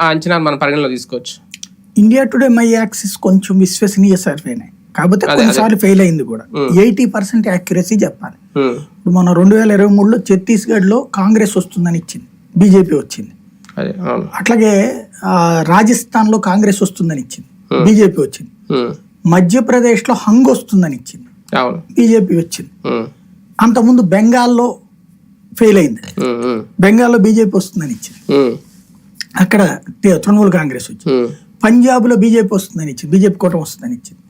ఆ మనం పరిగణలో తీసుకోవచ్చు. ఇండియా టుడే మై యాక్సిస్ కొంచెం విశ్వసనీయ సర్వేనే కాకపోతే కొన్నిసార్లు ఫెయిల్ అయింది కూడా. ఎయిటీ పర్సెంట్ యాక్యురసీ చెప్పాలి. ఇప్పుడు మన రెండు వేల ఇరవై మూడులో ఛత్తీస్గఢ్లో కాంగ్రెస్ వస్తుందని ఇచ్చింది. బీజేపీ వచ్చింది. అట్లాగే రాజస్థాన్లో కాంగ్రెస్ వస్తుందని ఇచ్చింది. బీజేపీ వచ్చింది. మధ్యప్రదేశ్లో హంగ్ వస్తుందని ఇచ్చింది. బీజేపీ వచ్చింది. అంతకుముందు బెంగాల్లో ఫెయిల్ అయింది. బెంగాల్లో బీజేపీ వస్తుందని ఇచ్చింది. అక్కడ తృణమూల్ కాంగ్రెస్ వచ్చింది. పంజాబ్లో బీజేపీ వస్తుందని ఇచ్చింది. బీజేపీ కూటమి వస్తుందని ఇచ్చింది.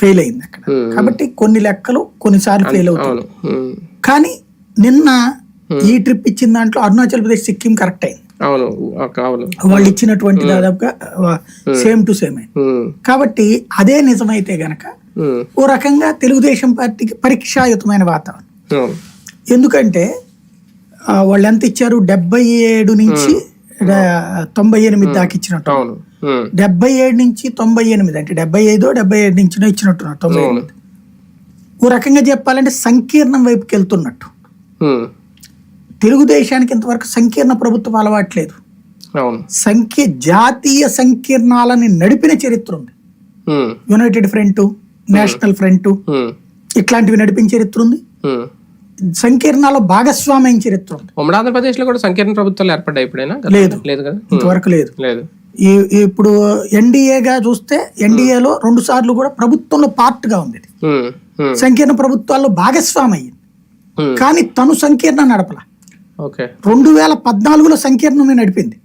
ఫెయిల్ అయింది అక్కడ. కాబట్టి కొన్ని లెక్కలు కొన్నిసార్లు ఫెయిల్ అవుతాయి కానీ నిన్న ఈ ట్రిప్ ఇచ్చిన దాంట్లో అరుణాచల్ ప్రదేశ్ సిక్కిం కరెక్ట్ అయింది. వాళ్ళు ఇచ్చినటువంటి దాదాపుగా సేమ్ టు సేమ్. కాబట్టి అదే నిజమైతే గనక ఓ రకంగా తెలుగుదేశం పార్టీకి పరీక్షాయుతమైన వాతావరణం. ఎందుకంటే వాళ్ళు ఎంత ఇచ్చారు? డెబ్బై ఏడు నుంచి తొంభై ఎనిమిది దాకా ఇచ్చినట్టు డెబ్బై ఏడు నుంచి తొంభై ఎనిమిది అంటే డెబ్బై ఐదో డెబ్బై ఏడు నుంచి ఇచ్చినట్టున్నారు తొంభై ఎనిమిది. ఓ రకంగా చెప్పాలంటే సంకీర్ణం వైపుకి వెళ్తున్నట్టు. తెలుగుదేశానికి ఇంతవరకు సంకీర్ణ ప్రభుత్వం అలవాట్లేదు. సంఖ్య జాతీయ సంకీర్ణాలని నడిపిన చరిత్ర ఉంది. యునైటెడ్ ఫ్రంట్ నేషనల్ ఫ్రంట్ ఇట్లాంటివి నడిపిన చరిత్ర ఉంది. సంకీర్ణాలో భాగస్వామ్యం చరిత్ర ఉంది ఉమ్మడి ఆంధ్రప్రదేశ్లో కూడా సంకీర్ణ ప్రభుత్వాలు ఏర్పడ్డాయి ఎప్పుడైనా లేదు. లేదు కదా? ఇంతవరకు లేదు. లేదు. ఈ- ఇప్పుడు ఎన్డీఏగా చూస్తే ఎన్డీఏలో రెండు సార్లు కూడా ప్రభుత్వంలో పార్ట్గా ఉంది సంకీర్ణ ప్రభుత్వాల్లో భాగస్వామి అయ్యింది కానీ తను సంకీర్ణ నడపల. రెండు వేల పద్నాలుగులో సంకీర్ణమే నడిపింది.